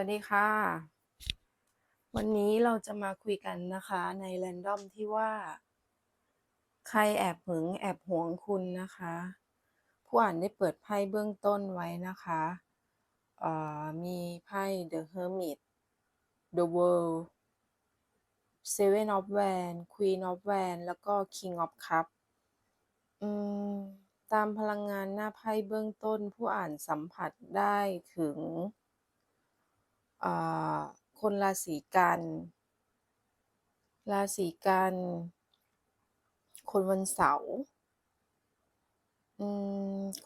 วัสดีค่ะ วันนี้เราจะมาคุยกันนะคะในแรนดอมที่ว่า ใครแอบหึงแอบหวงคุณนะคะ ผู้อ่านได้เปิดไพ่เบื้องต้นไว้นะคะมีไพ่ The Hermit The World Seven of Wands Queen of Wands แล้วก็ King of Cups ตามพลังงานหน้าไพ่เบื้องต้นผู้อ่านสัมผัสได้ถึง คนราศีกัน ราศีกัน คนวันเสาร์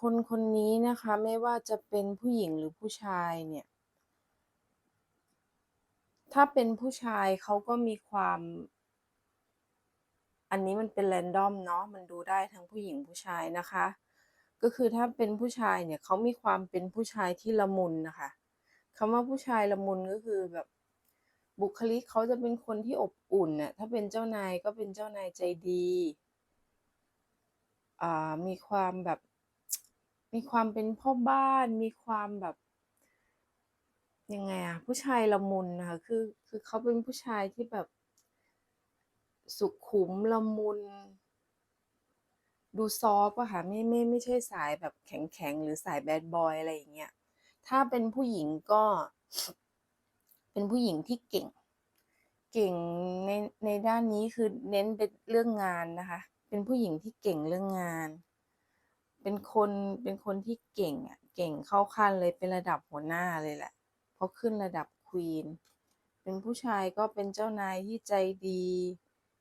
คนคนนี้นะคะไม่ว่าจะเป็นผู้หญิงหรือผู้ชายเนี่ย ถ้าเป็นผู้ชายเขาก็มีความ อันนี้มันเป็นแรนดอมเนาะมันดูได้ทั้งผู้หญิงผู้ชายนะคะ ก็คือถ้าเป็นผู้ชายเนี่ยเขามีความเป็นผู้ชายที่ละมุนนะคะ คำว่าผู้ชายละมุนก็คือแบบบุคลิกเขาจะเป็นคนที่อบอุ่นน่ะถ้าเป็นเจ้านายก็เป็นเจ้านายใจดีอ่ามีความแบบ มีความเป็นพ่อบ้าน มีความแบบยังไงอะผู้ชายละมุนนะค่ะคือคือเขาเป็นผู้ชายที่แบบ สุขุมละมุน ดูซอฟอะค่ะไม่ไม่ไม่ใช่สายแบบแข็งๆหรือสายแบดบอยอะไรอย่างเงี้ย ถ้าเป็นผู้หญิงก็ เป็นผู้หญิงที่เก่ง เก่งในในด้านนี้คือเน้นเป็นเรื่องงานนะคะ เป็นผู้หญิงที่เก่งเรื่องงาน เป็นคนเป็นคนที่เก่งอะ เก่งเข้าขั้นเลยเป็นระดับหัวหน้าเลยแหละเพอขึ้นระดับ Queen เป็นผู้ชายก็เป็นเจ้านายที่ใจดี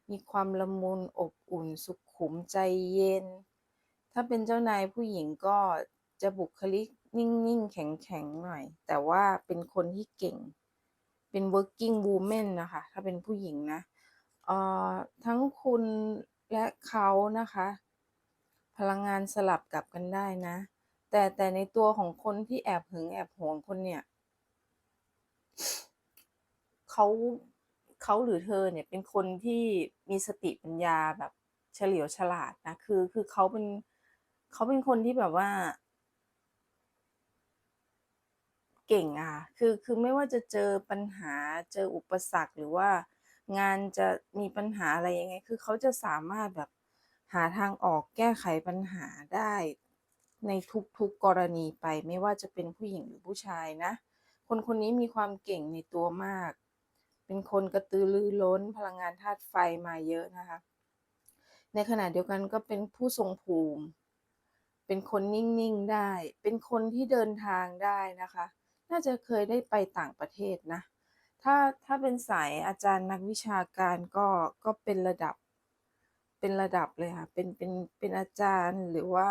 มีความละมุนอบอุ่นสุขุมใจเย็น ถ้าเป็นเจ้านายผู้หญิงก็จะบุคลิก นิ่งๆ แข็งๆ หน่อย แต่ว่าเป็นคนที่เก่ง เป็น working woman นะคะ ถ้าเป็นผู้หญิงนะเอ่อทั้งคุณและเขานะคะ พลังงานสลับกลับกันได้นะ แต่แต่ในตัวของคนที่แอบหึงแอบหวงคุณเนี่ยเขาเขาหรือเธอเนี่ยเป็นคนที่มีสติปัญญาแบบเฉลียวฉลาดนะ คือคือเขาเป็นเขาเป็นคนที่แบบว่า เก่งอะค่ะคือคือไม่ว่าจะเจอปัญหาเจออุปสรรคหรือว่างานจะมีปัญหาอะไรยังไง คือเขาจะสามารถแบบหาทางออกแก้ไขปัญหาได้ในทุกๆกรณีไป ไม่ว่าจะเป็นผู้หญิงหรือผู้ชายนะ คนคนนี้มีความเก่งในตัวมาก เป็นคนกระตือรือร้น พลังงานธาตุไฟมาเยอะนะคะ ในขณะเดียวกันก็เป็นผู้ทรงภูมิ เป็นคนนิ่งๆได้ เป็นคนที่เดินทางได้นะคะ น่าจะเคยได้ไปต่างประเทศนะ ถ้าถ้าเป็นสายอาจารย์นักวิชาการก็ก็เป็นระดับ เป็นระดับเลยค่ะ เป็นเป็นเป็นอาจารย์หรือว่า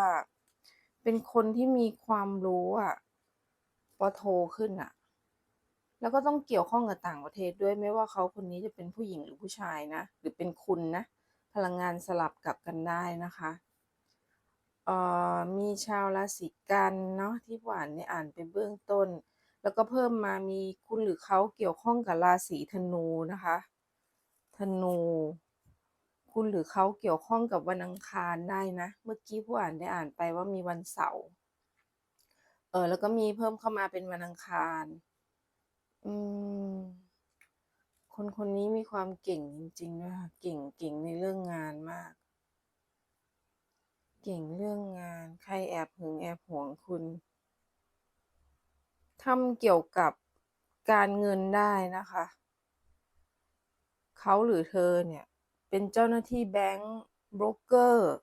เป็นคนที่มีความรู้อะป.โทขึ้นน่ะแล้วก็ต้องเกี่ยวข้องกับต่างประเทศด้วยไม่ว่าเขาคนนี้จะเป็นผู้หญิงหรือผู้ชายนะ หรือเป็นคุณนะ พลังงานสลับกลับกันได้นะคะเอ่อมีชาวราศีกันเนาะที่ผู้อ่านได้อ่านไปเบื้องต้น แล้วก็เพิ่มมามีคุณหรือเขาเกี่ยวข้องกับราศีธนูนะคะ ธนู คุณหรือเขาเกี่ยวข้องกับวันอังคารได้นะ เมื่อกี้ผู้อ่านได้อ่านไปว่ามีวันเสาร์ เออ แล้วก็มีเพิ่มเข้ามาเป็นวันอังคาร อืม คนคนนี้มีความเก่งจริงๆด้วยค่ะเก่งเก่งในเรื่องงานมาก เก่งเรื่องงาน ใครแอบหึงแอบหวงคุณ ทำเกี่ยวกับการเงินได้นะคะ เขาหรือเธอเนี่ย เป็นเจ้าหน้าที่แบงก์บรกเกอร์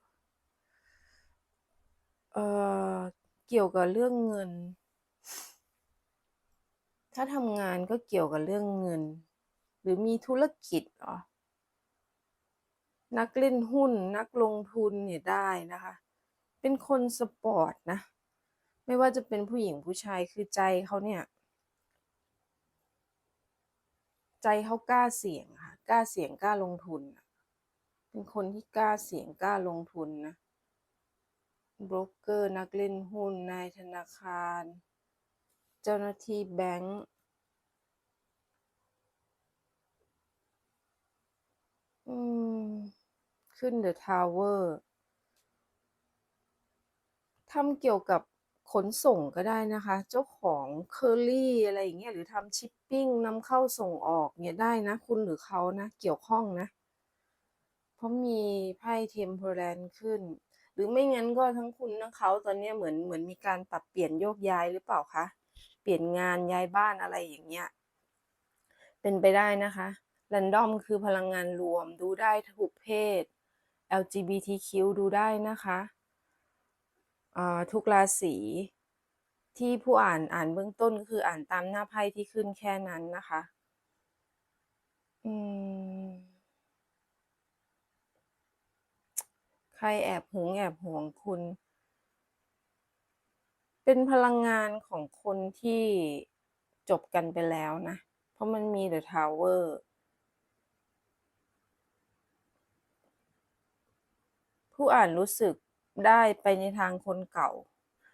เอ่อเกี่ยวกับเรื่องเงิน ถ้าทำงานก็เกี่ยวกับเรื่องเงิน หรือมีธุรกิจเหรอนักเล่นหุ้นนักลงทุนเนี่ยได้นะคะ เป็นคนสปอร์ตนะ ไม่ว่าจะเป็นผู้หญิงผู้ชายคือใจเขาเนี่ย ใจเขากล้าเสี่ยงค่ะกล้าเสี่ยงกล้าลงทุน เป็นคนที่กล้าเสี่ยงกล้าลงทุนนะบรกเกอร์นักเล่นหุ้นนายธนาคาร เจ้าหน้าที่แบงก์อืมขึ้น The Tower ทำเกี่ยวกับ ขนส่งก็ได้นะคะ เจ้าของเคอรี่อะไรอย่างเงี้ยหรือทำชิปปิ้งนำเข้าส่งออกเนี่ยได้นะ คุณหรือเขานะ เกี่ยวข้องนะ เพราะมีไพ่เทมเพลนขึ้น หรือไม่งั้นก็ทั้งคุณทั้งเขาตอนนี้เหมือนเหมือนมีการปรับเปลี่ยนโยกย้ายหรือเปล่าคะเปลี่ยนงานย้ายบ้านอะไรอย่างเงี้ยเป็นไปได้นะคะ r รนดอมคือพลังงานรวมดูได้ทุกเพศ LGBTQ ดูได้นะคะ ทุกราศีที่ผู้อ่านอ่านเบื้องต้นก็คืออ่านตามหน้าไพ่ที่ขึ้นแค่นั้นนะคะ อืม ใครแอบหึงแอบห่วงคุณ เป็นพลังงานของคนที่จบกันไปแล้วนะ เพราะมันมีเดอะทาวเวอร์ผู้อ่านรู้สึก ได้ไปในทางคนเก่า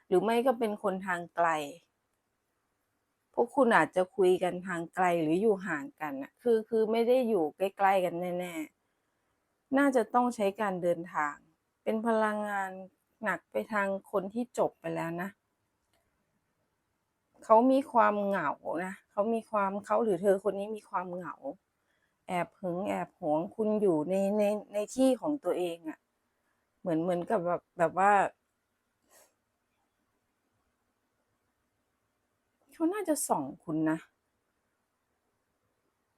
หรือไม่ก็เป็นคนทางไกล พวกคุณอาจจะคุยกันทางไกลหรืออยู่ห่างกันนะคือคือไม่ได้อยู่ใกล้ๆกันแน่ๆ น่าจะต้องใช้การเดินทาง เป็นพลังงานหนักไปทางคนที่จบไปแล้วนะเขามีความเหงานะเขามีความเขาหรือเธอคนนี้มีความเหงา แอบหึงแอบหวงคุณอยู่ในในในที่ของตัวเองอะ่ะ เหมือนเหมือนกับแบบแบบว่าเขาน่าจะส่องคุณนะ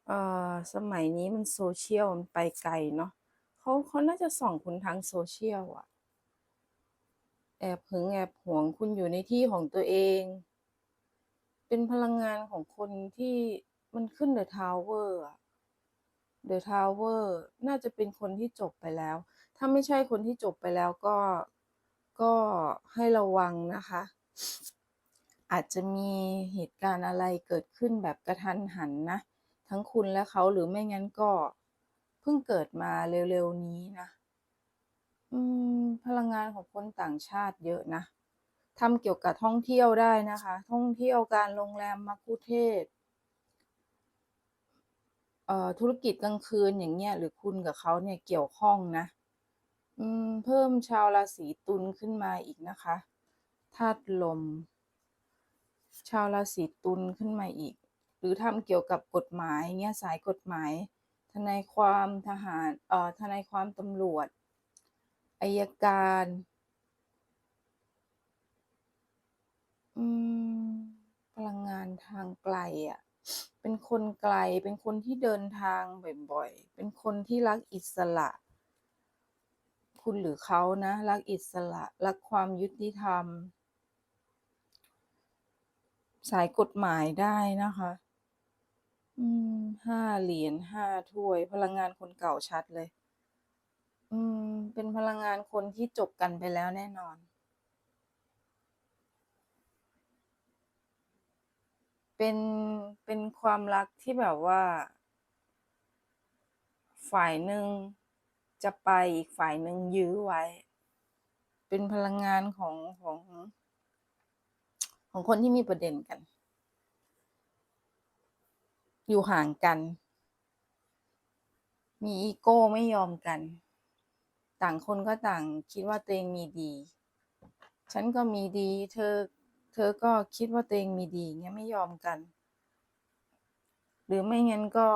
เอ่อสมัยนี้มันโซเชียลมันไปไกลเนาะเขาเขาน่าจะส่องคุณทางโซเชียลอะแอบหึงแอบหวงคุณอยู่ในที่ของตัวเอง เป็นพลังงานของคนที่มันขึ้นเดอะทาวเวอร์อะเดอะทาวเวอร์น่าจะเป็นคนที่จบไปแล้ว ถ้าไม่ใช่คนที่จบไปแล้วก็ก็ให้ระวังนะคะ อาจจะมีเหตุการณ์อะไรเกิดขึ้นแบบกระทันหันนะ ทั้งคุณและเขาหรือไม่งั้นก็เพิ่งเกิดมาเร็วๆนี้นะอืมพลังงานของคนต่างชาติเยอะนะทำเกี่ยวกับท่องเที่ยวได้นะคะ ท่องเที่ยวการโรงแรมมักคุเทศเอ่อธุรกิจกลางคืนอย่างเงี้ยหรือคุณกับเขาเนี่ยเกี่ยวข้องนะ อืมเพิ่มชาวราศีตุลขึ้นมาอีกนะคะธาตุลม ชาวราศีตุลขึ้นมาอีก หรือทำเกี่ยวกับกฎหมายเงี้ยสายกฎหมาย ทนายความทหารเอ่อทนายความตำรวจอายการอืมพลังงานทางไกลอะเป็นคนไกลเป็นคนที่เดินทางบ่อยๆ เป็นคนที่รักอิสระ คุณหรือเขานะ รักอิสระ รักความยุติธรรม สายกฎหมายได้นะคะ อืมห้าเหรียญห้าถ้วย พลังงานคนเก่าชัดเลย อืม เป็นพลังงานคนที่จบกันไปแล้วแน่นอนเป็นเป็นความรักที่แบบว่า ฝ่ายหนึ่ง จะไปอีกฝ่ายหนึ่งยื้อไว้ เป็นพลังงานของของ ของคนที่มีประเด็นกัน อยู่ห่างกัน มีอีโก้ไม่ยอมกัน ต่างคนก็ต่างคิดว่าตัวเองมีดี ฉันก็มีดี เธอ เธอก็คิดว่าตัวเองมีดีเงี้ยไม่ยอมกัน หรือไม่งั้นก็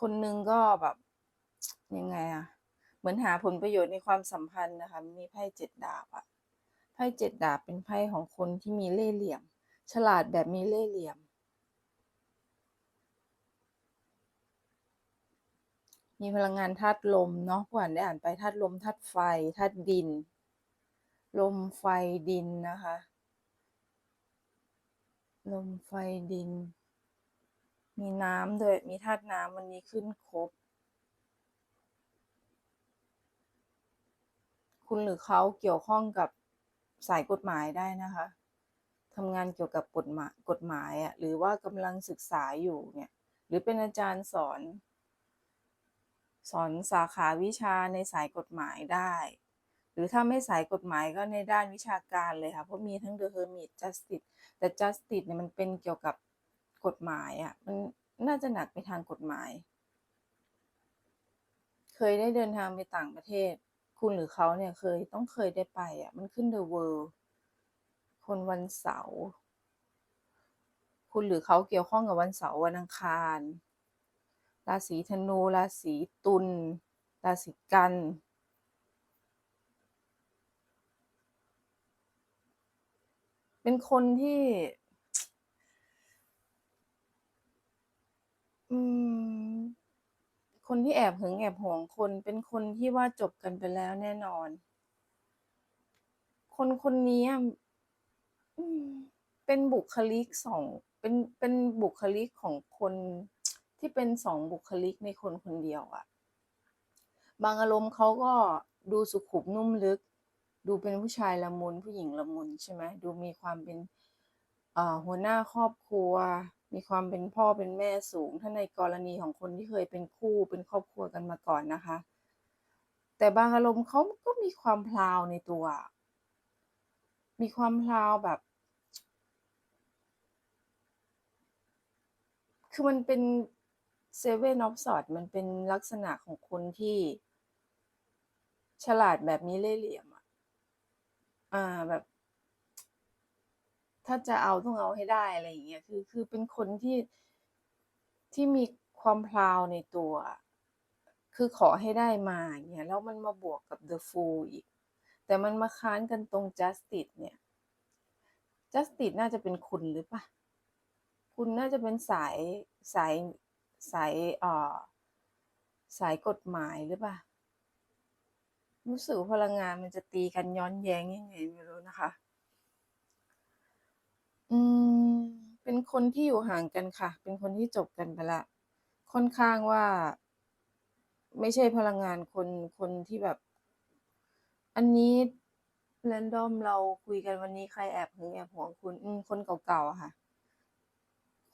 คนหนึ่งก็แบบยังไงอะเหมือนหาผลประโยชน์ในความสัมพันธ์นะคะ มีไพ่เจ็ดดาบอะไพ่เจ็ดดาบเป็นไพ่ของคนที่มีเล่ห์เหลี่ยม ฉลาดแบบมีเล่ห์เหลี่ยม มีพลังงานธาตุลมเนาะผู้อ่านได้อ่านไปธาตุลมธาตุไฟธาตุดิน ลมไฟดินนะคะ ลมไฟดิน มีน้ำด้วย มีธาตุน้ำวันนี้ขึ้นครบ คุณหรือเขาเกี่ยวข้องกับสายกฎหมายได้นะคะทำงานเกี่ยวกับกฎหมายกฎหมายอะหรือว่ากำลังศึกษาอยู่เนี่ย หรือเป็นอาจารย์สอน สอนสาขาวิชาในสายกฎหมายได้ หรือถ้าไม่สายกฎหมายก็ในด้านวิชาการเลยค่ะ เพราะมีทั้ง The Hermit Justice แต่ Justice เนี่ยมันเป็นเกี่ยวกับ กฎหมายอะมันน่าจะหนักไปทางกฎหมาย เคยได้เดินทางไปต่างประเทศ คุณหรือเขาเนี่ยเคยต้องเคยได้ไปอะ มันขึ้น The World คนวันเสาร์คุณหรือเขาเกี่ยวข้องกับวันเสาร์วันอังคาร ราศีธนู ราศีตุล ราศีกัน เป็นคนที่ อืม คนที่แอบหึงแอบหวงคนเป็นคนที่ว่าจบกันไปแล้วแน่นอน คนคนนี้เป็นบุคลิกสองเป็นเป็นบุคลิกของคนที่เป็นสองบุคลิกในคนคนเดียวอะบางอารมณ์เขาก็ดูสุขุมนุ่มลึก ดูเป็นผู้ชายละมุนผู้หญิงละมุนใช่ไหมดูมีความเป็นหัวหน้าครอบครัว มีความเป็นพ่อเป็นแม่สูง ถ้าในกรณีของคนที่เคยเป็นคู่เป็นครอบครัวกันมาก่อนนะคะ แต่บางอารมณ์เขาก็มีความพราวในตัว มีความพราวแบบ คือมันเป็น Seven of Swords มันเป็นลักษณะของคนที่ ฉลาดแบบมีเล่ห์เหลี่ยมอะอ่าแบบ ถ้าจะเอาต้องเอาให้ได้อะไรอย่างเงี้ยคือคือเป็นคนที่ที่มีความพราวในตัว คือขอให้ได้มาอย่างเงี้ยแล้วมันมาบวกกับ The Fool อีก แต่มันมาค้านกันตรง Justice เนี่ย Justice น่าจะเป็นคุณหรือปล่า?คุณน่าจะเป็นสายสายสายเอ่อสายกฎหมายหรือปล่า?รู้สึกพลังงานมันจะตีกันย้อนแย้งยังไงไม่รู้นะคะ อืม เป็นคนที่อยู่ห่างกันค่ะ เป็นคนที่จบกันไปแล้วค่อนข้างว่า ไม่ใช่พลังงานคน คนที่แบบ อันนี้ random เราคุยกันวันนี้ใครแอบหึงแอบหวงคุณ อืม คนเก่าๆอะค่ะ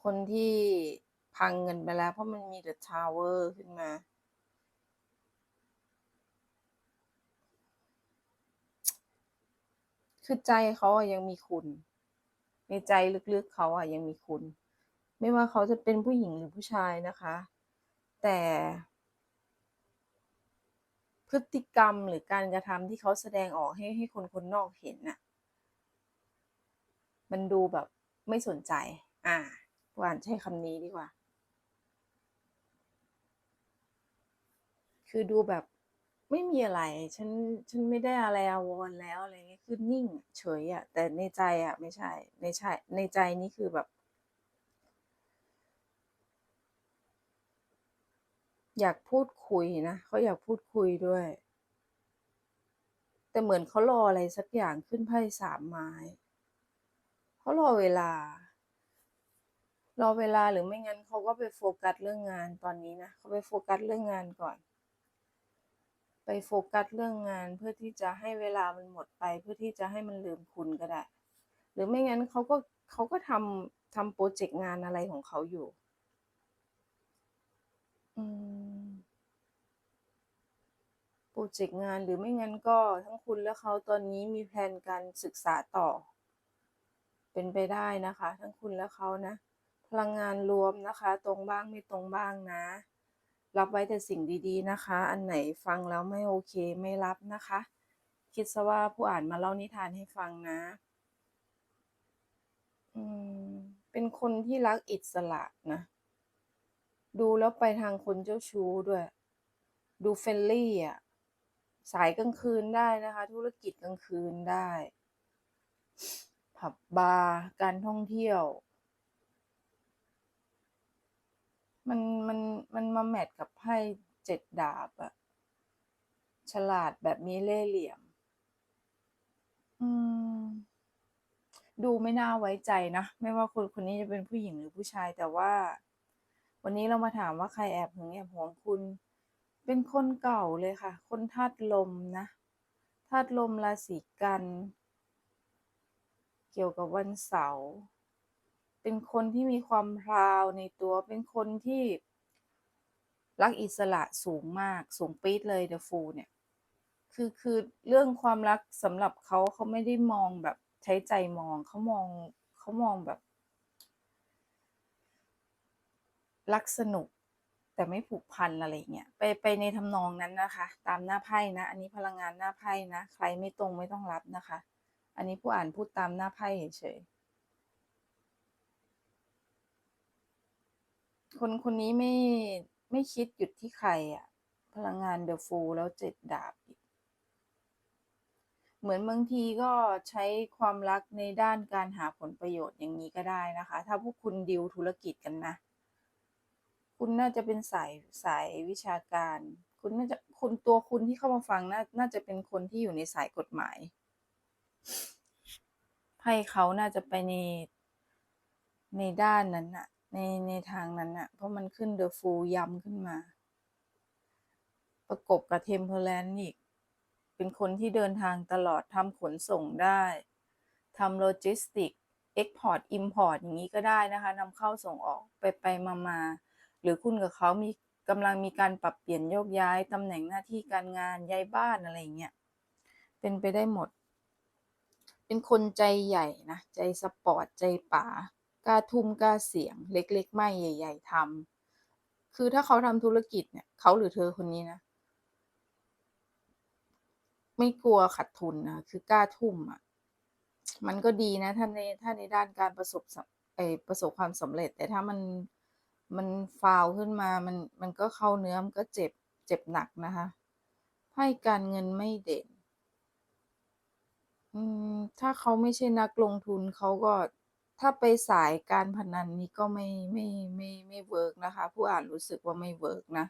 คนที่พังกันไปแล้ว เพราะมันมี The Tower ขึ้นมา คือใจเขาอะยังมีคุณ ในใจลึกๆเขาอะยังมีคุณ ไม่ว่าเขาจะเป็นผู้หญิงหรือผู้ชายนะคะ แต่ พฤติกรรมหรือการกระทำที่เขาแสดงออกให้ให้คนคนนอกเห็นน่ะ มันดูแบบไม่สนใจอาหวานใช้คำนี้ดีกว่า คือดูแบบ ไม่มีอะไร ฉัน ฉันไม่ได้อะไรอาวรณ์แล้วอะไรเงี้ย คือนิ่งเฉยอะ แต่ในใจอะไม่ใช่ไม่ใช่ ในใจนี่คือแบบ อยากพูดคุยนะ เขาอยากพูดคุยด้วย แต่เหมือนเขารออะไรสักอย่างขึ้นไพ่สามไม้ เขารอเวลา รอเวลาหรือไม่งั้นเขาก็ไปโฟกัสเรื่องงานตอนนี้นะ เขาไปโฟกัสเรื่องงานก่อน ไปโฟกัสเรื่องงานเพื่อที่จะให้เวลามันหมดไป เพื่อที่จะให้มันลืมคุณก็ได้ หรือไม่งั้นเขาก็เขาก็ทำทำพรเจกต์งานอะไรของเขาอยู่ อืมพรเจกต์งานหรือไม่งั้นก็ทั้งคุณและเขาตอนนี้มีแพลนการศึกษาต่อ เป็นไปได้นะคะ ทั้งคุณและเขานะ พลังงานรวมนะคะ ตรงบ้างไม่ตรงบ้างนะ รับไว้แต่สิ่งดีๆนะคะ อันไหนฟังแล้วไม่โอเคไม่รับนะคะ คิดเสียว่าผู้อ่านมาเล่านิทานให้ฟังนะอืมเป็นคนที่รักอิสระนะ ดูแล้วไปทางคนเจ้าชู้ด้วย ดู friendly อะสายกลางคืนได้นะคะ ธุรกิจกลางคืนได้ผับบาร์การท่องเที่ยว มันมันมันมาแมตช์กับไพ่เจ็ดดาบอะฉลาดแบบมีเล่ห์เหลี่ยม อืม ดูไม่น่าไว้ใจนะ ไม่ว่าคนคนนี้จะเป็นผู้หญิงหรือผู้ชาย แต่ว่า วันนี้เรามาถามว่าใครแอบหึงแอบหวงคุณ เป็นคนเก่าเลยค่ะ คนธาตุลมนะธาตุลมราศีกัน เกี่ยวกับวันเสาร์ เป็นคนที่มีความพราวในตัว เป็นคนที่รักอิสระสูงมาก สูงปี๊ดเลย The Fool เนี่ย คือคือเรื่องความรักสำหรับเขาเขาไม่ได้มองแบบใช้ใจมองเขามองเขามองแบบ รักสนุกแต่ไม่ผูกพันอะไรเงี้ยไปไปในทำนองนั้นนะคะ ตามหน้าไพ่นะ อันนี้พลังงานหน้าไพ่นะ ใครไม่ตรงไม่ต้องรับนะคะ อันนี้ผู้อ่านพูดตามหน้าไพ่เฉยๆ คนคนนี้ไม่ไม่คิดหยุดที่ใครอะพลังงานเดอะฟูลแล้วเจ็ดดาบอีก เหมือนบางทีก็ใช้ความรักในด้านการหาผลประโยชน์อย่างนี้ก็ได้นะคะ ถ้าพวกคุณดิวธุรกิจกันนะ คุณน่าจะเป็นสายสายวิชาการ คุณน่าจะคุณตัวคุณที่เข้ามาฟังน่าน่าจะเป็นคนที่อยู่ในสายกฎหมายไพ่เขาน่าจะไปในในด้านนั้นน่ะ ในในทางนั้นน่ะเพราะมันขึ้นเดอะฟูลย้ำขึ้นมา ประกบกับเทมเพลนอีก เป็นคนที่เดินทางตลอดทำขนส่งได้ทำโลจิสติกเอ็กพอร์ตอิมพอร์ตอย่างนี้ก็ได้นะคะนำเข้าส่งออกไปไปมามาหรือคุณกับเขามีกำลังมีการปรับเปลี่ยนโยกย้ายตำแหน่งหน้าที่การงานย้ายบ้านอะไรเงี้ยเป็นไปได้หมด เป็นคนใจใหญ่นะ ใจสปอร์ต ใจป๋า กล้าทุ่มกล้าเสี่ยง เล็ก ๆ ไม่ใหญ่ ๆทำคือถ้าเขาทำธุรกิจเนี่ยเขาหรือเธอคนนี้นะ ไม่กลัวขาดทุนนะคือกล้าทุ่มอะมันก็ดีนะ ถ้าในถ้าในด้านการประสบไอประสบความสำเร็จ แต่ถ้ามันมันฟาวขึ้นมา มันมันก็เข้าเนื้อมันก็เจ็บเจ็บหนักนะคะไพ่การเงินไม่เด่นอืมถ้าเขาไม่ใช่นักลงทุนเขาก็ ถ้าไปสายการพนันนี้ก็ไม่ไม่ไม่ไม่เวิร์กนะคะ ผู้อ่านรู้สึกว่าไม่เวิร์กนะ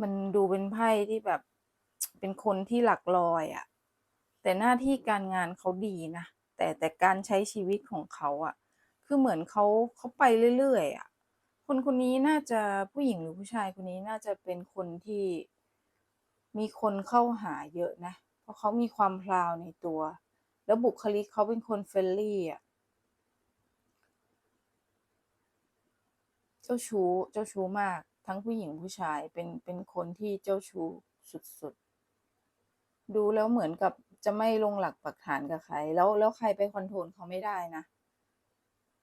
มันดูเป็นไพ่ที่แบบเป็นคนที่หลักลอยอะ่ะ แต่หน้าที่การงานเขาดีนะ แต่แต่การใช้ชีวิตของเขาอะ่ะ คือเหมือนเขาเขาไปเรื่อยๆอะ่ะ คนคนนี้น่าจะผู้หญิงหรือผู้ชายคนนี้น่าจะเป็นคนที่มีคนเข้าหาเยอะนะ เพราะเขามีความพลาวในตัว แล้วบุคลิกเขาเป็นคนเฟรนลี่อะ เจ้าชู้เจ้าชู้มาก ทั้งผู้หญิงผู้ชายเป็นเป็นคนที่เจ้าชู้สุดๆ ดูแล้วเหมือนกับจะไม่ลงหลักปักฐานกับใคร แล้วแล้วใครไปคอนโทรลเขาไม่ได้นะ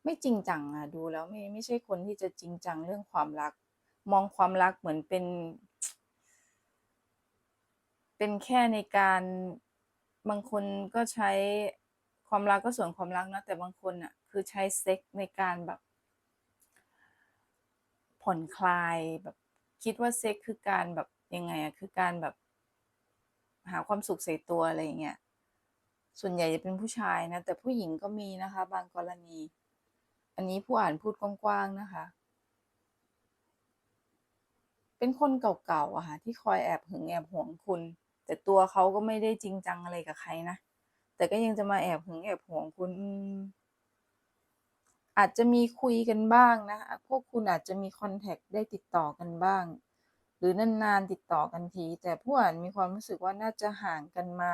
ไม่จริงจังอะ ดูแล้วไม่ไม่ใช่คนที่จะจริงจังเรื่องความรัก มองความรักเหมือนเป็น เป็นแค่ในการบางคนก็ใช้ความรักก็ส่วนความรักนะแต่บางคนอะ คือใช้เซ็กในการแบบ ผ่อนคลายแบบคิดว่าเซ็กคือการแบบยังไงอะคือการแบบ หาความสุขใส่ตัวอะไรอย่างเงี้ยส่วนใหญ่จะเป็นผู้ชายนะ แต่ผู้หญิงก็มีนะคะ บางกรณี อันนี้ผู้อ่านพูดกว้างๆนะคะ เป็นคนเก่าๆอะค่ะที่คอยแอบหึงแอบหวงคุณ แต่ตัวเขาก็ไม่ได้จริงจังอะไรกับใครนะแต่ก็ยังจะมาแอบหึงแอบหวงคุณ อาจจะมีคุยกันบ้างนะพวกคุณอาจจะมีคอนแทคได้ติดต่อกันบ้าง หรือนานๆติดต่อกันที แต่ผู้อ่านมีความรู้สึกว่าน่าจะห่างกันมา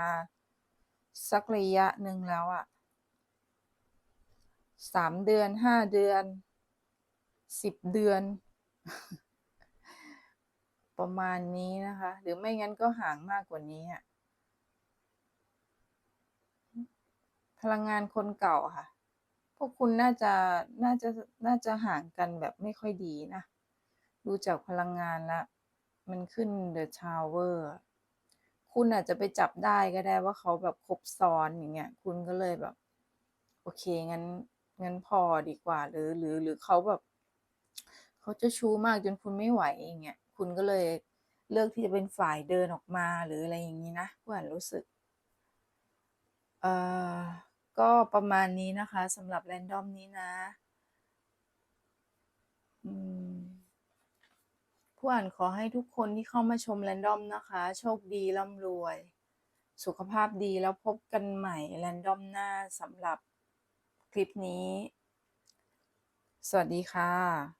สักระยะหนึ่งแล้วอะสามเดือนห้าเดือนสิบเดือน ประมาณนี้นะคะ หรือไม่งั้นก็ห่างมากกว่านี้อะพลังงานคนเก่าค่ะ พวกคุณน่าจะน่าจะน่าจะห่างกันแบบไม่ค่อยดีนะ ดูจากพลังงานละมันขึ้นเดอะชาวเวอร์คุณอาจจะไปจับได้ก็ได้ว่าเขาแบบคบซ้อนอย่างเงี้ย คุณก็เลยแบบ โอเคงั้นงั้นพอดีกว่า หรือหรือหรือเขาแบบเขาจะชู้มากจนคุณไม่ไหวอย่างเงี้ยคุณก็เลยเลือกที่จะเป็นฝ่ายเดินออกมาหรืออะไรอย่างนี้นะผู้อ่านรู้สึก เอ่อ ก็ประมาณนี้นะคะสำหรับแรนดอมนี้นะผู้อ่านขอให้ทุกคนที่เข้ามาชมแรนดอมนะคะ โชคดีร่ำรวย สุขภาพดีแล้วพบกันใหม่แรนดอมหน้าสำหรับคลิปนี้ สวัสดีค่ะ